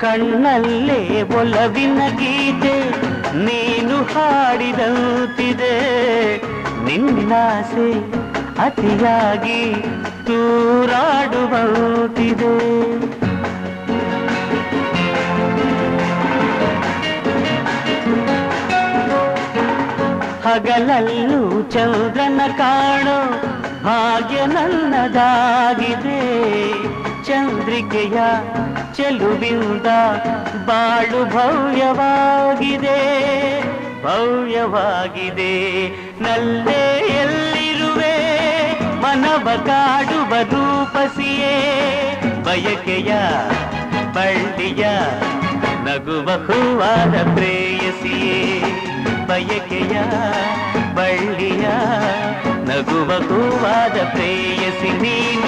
ಕಣ್ಣಲ್ಲೇ ಒಲವಿನ ಗೀತೆ ನೀನು ಹಾಡಿದಂತಿದೆ. ನಿನ್ನಾಸೆ ಅತಿಯಾಗಿ ತೂರಾಡುವಂತಿದೆ. ಹಗಲಲ್ಲೂ ಚಂದ್ರನ ಕಾಣೋ ಭಾಗ್ಯ ನನ್ನದಾಗಿದೆ. ಚಂದ್ರಿಕೆಯ ಚಲುವಿಂದ ಬಾಳು ಭವ್ಯವಾಗಿದೆ ಭವ್ಯವಾಗಿದೆ. ನಲ್ಲೇ ಎಲ್ಲಿರುವೆ ಮನವ ಕಾಡುವ ರೂಪಸಿಯೇ ಬಯಕೆಯ ಬಳ್ಳಿಯ ನಗುವ ಹೂವಾದ ಪ್ರೇಯಸಿಯೇ. ಬಯಕೆಯ ಬಳ್ಳಿಯ ನಗುವ ಹೂವಾದ ಪ್ರೇಯಸಿ, ನೀನು